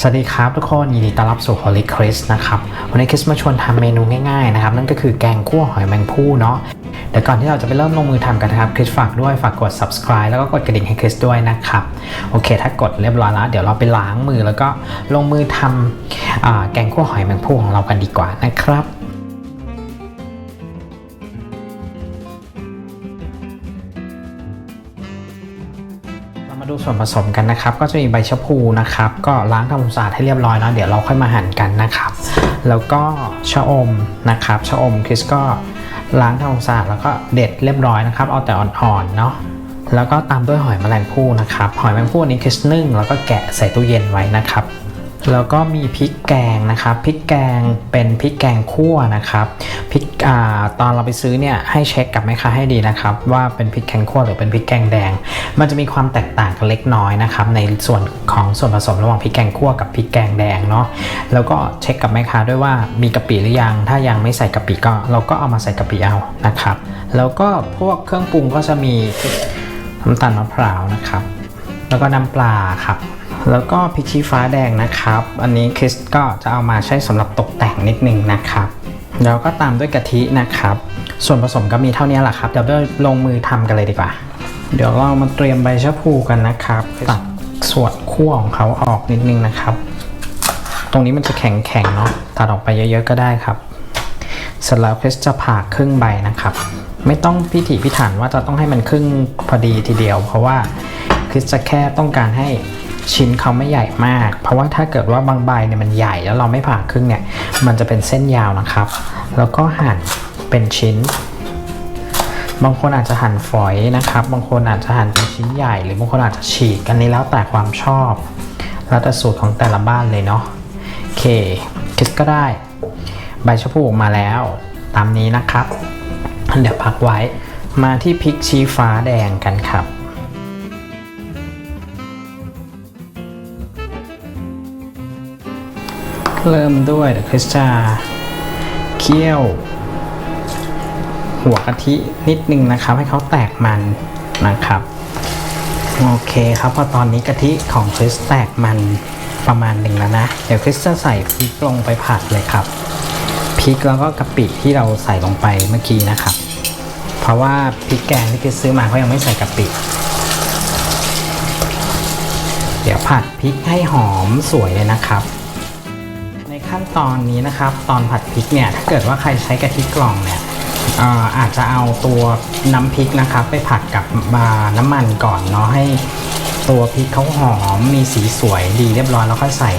สวัสดีครับทุกคนยินดีต้อนรับสู่ Holy Chris นะครับวันนี้คริสมาชวนทำเมนูง่ายๆนะครับนั่นก็คือแกงคั่วหอยแมงผู้เนาะเดี๋ยวก่อนที่เราจะไปเริ่มลงมือทำกันนะครับคริสฝากด้วยฝากกด subscribe แล้วก็กดกระดิ่งให้คริสด้วยนะครับโอเค ถ้ากดเรียบร้อยแล้วเดี๋ยวเราไปล้างมือแล้วก็ลงมือทำอ่าแกงคั่วหอยแมงผู้ของเรากันดีกว่านะครับ มาดูส่วนผสมกันนะครับ ก็จะมีใบชะพูนะครับ ก็ล้างทำความสะอาดให้เรียบร้อยแล้วเดี๋ยวเราค่อยมาหั่นกันนะครับ แล้วก็ชะอมนะครับชะอมคริสก็ล้างทำความสะอาดแล้วก็เด็ดเรียบร้อยนะครับ เอาแต่อ่อนๆเนาะแล้วก็ตามด้วยหอยแมลงภู่นะครับ หอยแมลงภู่อันนี้คริสนึ่งแล้วก็แกะใส่ตู้เย็นไว้นะครับ แล้วก็มีพริกแกงนะครับพริกแกงเป็นพริกแกงคั่วนะครับพริกอ่าตอนเราไปซื้อเนี่ยให้เช็คกับแม่ค้าให้ดีนะครับ ว่าเป็นพริกแกงคั่วหรือเป็นพริกแกงแดง มันจะมีความแตกต่างกันเล็กน้อยนะครับ ในส่วนของส่วนผสมระหว่างพริกแกงคั่วกับพริกแกงแดงเนาะแล้วก็เช็คกับแม่ค้าด้วยว่ามีกะปิหรือยัง ถ้ายังไม่ใส่กะปิก็ เราก็เอามาใส่กะปิเอานะครับ แล้วก็พวกเครื่องปรุงก็จะมีน้ำตาลมะพร้าวนะครับ แล้วก็น้ำปลาครับ แล้วก็พริกชี้ฟ้าแดงนะครับ อันนี้คริสก็จะเอามาใช้สำหรับตกแต่งนิดนึงนะครับแล้วก็ตามด้วยกะทินะครับ ส่วนผสมก็มีเท่านี้แหละครับ เดี๋ยวเราลงมือทำกันเลยดีกว่า เดี๋ยวเรามาเตรียมใบชะพูกันนะครับ ตัดส่วนขั้วของเขาออกนิดนึงนะครับ ตรงนี้มันจะแข็งๆเนาะ ตัดออกไปเยอะๆก็ได้ครับ เสร็จแล้วคริสจะผ่าครึ่งใบนะครับ ไม่ต้องพิถีพิถันว่าจะต้องให้มันครึ่งพอดีทีเดียว เพราะว่าคริสจะแค่ต้องการให้ ชิ้นเขาไม่ใหญ่มาก เพราะว่าถ้าเกิดว่าบางใบเนี่ยมันใหญ่แล้วเราไม่ผ่าครึ่งเนี่ย มันจะเป็นเส้นยาวนะครับ แล้วก็หั่นเป็นชิ้น บางคนอาจจะหั่นฝอยนะครับ บางคนอาจจะหั่นเป็นชิ้นใหญ่ หรือบางคนอาจจะฉีกอันนี้แล้วแต่ความชอบ แล้วแต่สูตรของแต่ละบ้านเลยเนาะโอเคคริสก็ได้ ใบชะพูออกมาแล้ว ตามนี้นะครับเดี๋ยวพักไว้มาที่พริกชี้ฟ้าแดงกันครับ เริ่มด้วยเดี๋ยวคริสจะเคี่ยว หัวกะทินิดนึงนะครับ ให้เขาแตกมันนะครับ โอเคครับพอตอนนี้กะทิของคริสแตกมันประมาณหนึ่งแล้วนะ เดี๋ยวคริสจะใส่พริกลงไปผัดเลยครับพริกแล้วก็กะปิที่เราใส่ลงไปเมื่อกี้นะครับ เพราะว่าพริกแกงที่คริสซื้อมาเขายังไม่ใส่กะปิเดี๋ยวผัดพริกให้หอมสวยเลยนะครับ ขั้นตอนนี้นะครับ ตอนผัดพริกเนี่ยถ้าเกิดว่าใครใช้กะทิกล่องเนี่ยเอ่อาจจะเอาตัวน้ำพริกนะครับ ไปผัดกับบาน้ำมันก่อนเนาะให้ตัวพริกเขาหอมมีสีสวยดีเรียบร้อยแล้วค่อยใส่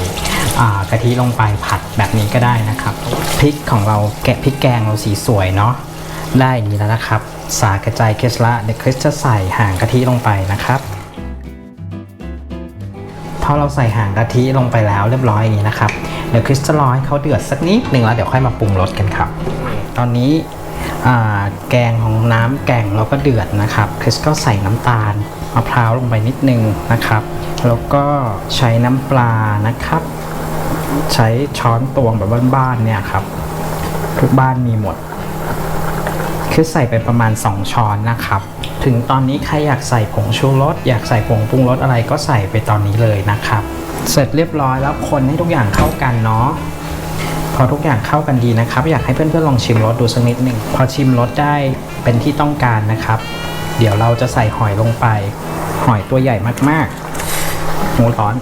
กะทิลงไปผัดแบบนี้ก็ได้นะครับพริกของเราแกะพริกแกงเราสีสวยเนาะได้นี้แล้วนะครับ สากระจายเคสละเดี๋ยวคริสจะใส่ห่างกะทิลงไปนะครับ อเราใส่หางกะทิลงไปแล้วเรียบร้อยอย่างนี้นะครับเดี๋ยวคริสจะรอให้เขาเดือดสักนิดหนึ่งแล้วเดี๋ยวค่อยมาปรุงรสกันครับ ตอนนี้แกงของน้ำแกงเราก็เดือดนะครับคริสก็ใส่น้ำตาลมะพร้าวลงไปนิดนึงนะครับ แล้วก็ใช้น้ำปลานะครับ ใช้ช้อนตวงแบบบ้านๆเนี่ยครับทุกบ้านมีหมด คือใส่ไปประมาณ 2 ช้อนนะครับ ถึงตอนนี้ใครอยากใส่ผงชูรสอยากใส่ผงปรุงรสอะไรก็ใส่ไปตอนนี้เลยนะครับ เสร็จเรียบร้อยแล้วคนให้ทุกอย่างเข้ากันเนาะพอทุกอย่างเข้ากันดีนะครับ อยากให้เพื่อนๆลองชิมรสดูสักนิดหนึ่งพอชิมรสได้เป็นที่ต้องการนะครับ เดี๋ยวเราจะใส่หอยลงไป หอยตัวใหญ่มากๆหูร้อน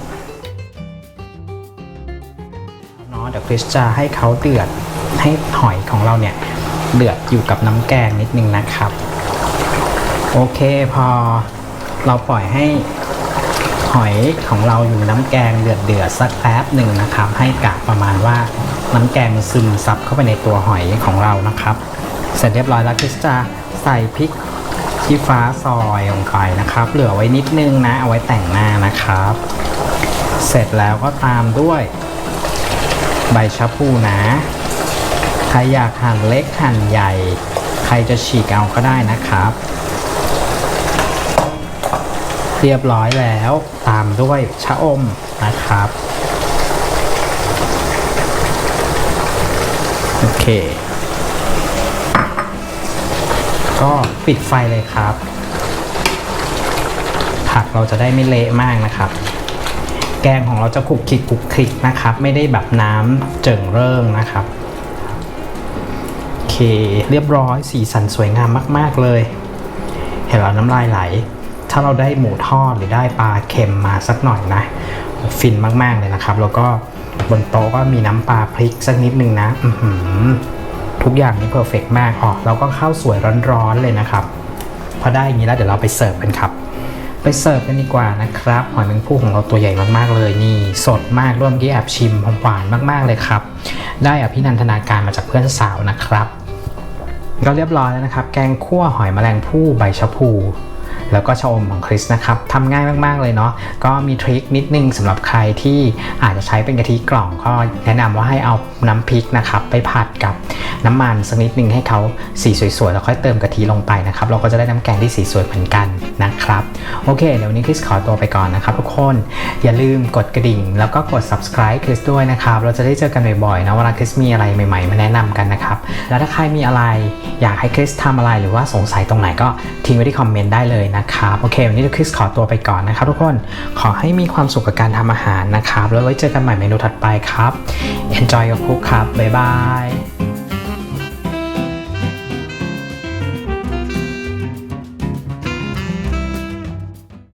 เนาะเดี๋ยวคริสจะให้เขาเดือดให้หอยของเราเนี่ย เดือดอยู่กับน้ำแกงนิดนึงนะครับ โอเคพอเราปล่อยให้หอยของเราอยู่ในน้ำแกงเดือดเดือดสักแป๊บหนึ่งนะครับ ให้กะประมาณว่าน้ำแกงมันซึมซับเข้าไปในตัวหอยของเรานะครับ เสร็จเรียบร้อยแล้วคริสจะใส่พริกชี้ฟ้าซอยลงไปนะครับ เหลือไว้นิดนึงนะเอาไว้แต่งหน้านะครับ เสร็จแล้วก็ตามด้วยใบชะพูนะ รอยากหั่นเล็กหั่นใหญ่ ใครจะฉีกเอาก็ได้นะครับ เรียบร้อยแล้วตามด้วยชะอมนะครับ โอเค ก็ปิดไฟเลยครับ ผักเราจะได้ไม่เละมากนะครับแกงของเราจะคลุกคลิกคลุกคลิกนะครับ ไม่ได้แบบน้ำเจิ่งเริ่งนะครับ เค เรียบร้อย สีสันสวยงามมาก ๆ เลย เห็นแล้วน้ำลายไหล ถ้าเราได้หมูทอดหรือได้ปลาเค็มมาสักหน่อยนะ ฟินมาก ๆ เลยนะครับ แล้วก็บนโต๊ะก็มีน้ำปลาพริกสักนิดนึงนะทุกอย่างนี่เพอร์เฟกมากอ๋อแล้วก็ข้าวสวยร้อนๆเลยนะครับ พอได้อย่างนี้แล้วเดี๋ยวเราไปเสิร์ฟกันครับไปเสิร์ฟกันดีกว่านะครับหอยแมงภู่ของเราตัวใหญ่มากๆเลยนี่สดมากร่วมกี้แอบชิมหวานมากๆเลยครับ ได้อภินันทนาการมาจากเพื่อนสาวนะครับ ก็เรียบร้อยแล้วนะครับ แกงคั่วหอยแมลงภู่ใบชะพู แล้วก็ชะอมของคริสนะครับทำง่ายมากๆเลยเนาะก็มีทริคนิดนึงสำหรับใครที่อาจจะใช้เป็นกะทิกล่องก็แนะนำว่าให้เอาน้ำพริกนะครับไปผัดกับน้ำมันสักนิดนึงให้เขาสีสวยๆแล้วค่อยเติมกะทิลงไปนะครับเราก็จะได้น้ำแกงที่สีสวยเหมือนกันนะครับโอเคเดี๋ยววันนี้คริสขอตัวไปก่อนนะครับทุกคนอย่าลืมกดกระดิ่ง แล้วก็กด subscribe คริสด้วยนะครับเราจะได้เจอกันบ่อยๆนะเวลาคริสมีอะไรใหม่ๆ มาแนะนำกันนะครับแล้วถ้าใครมีอะไรอยากให้คริสทำอะไรหรือว่าสงสัยตรงไหนก็ทิ้งไว้ที่คอมเมนต์ได้เลยนะนะครับ โอเควันนี้คริสขอตัวไปก่อนนะครับ ทุกคนขอให้มีความสุขกับการทำอาหารนะครับ แล้วไว้เจอกันใหม่เมนูถัดไปครับ enjoy your cook ครับบ๊ายบาย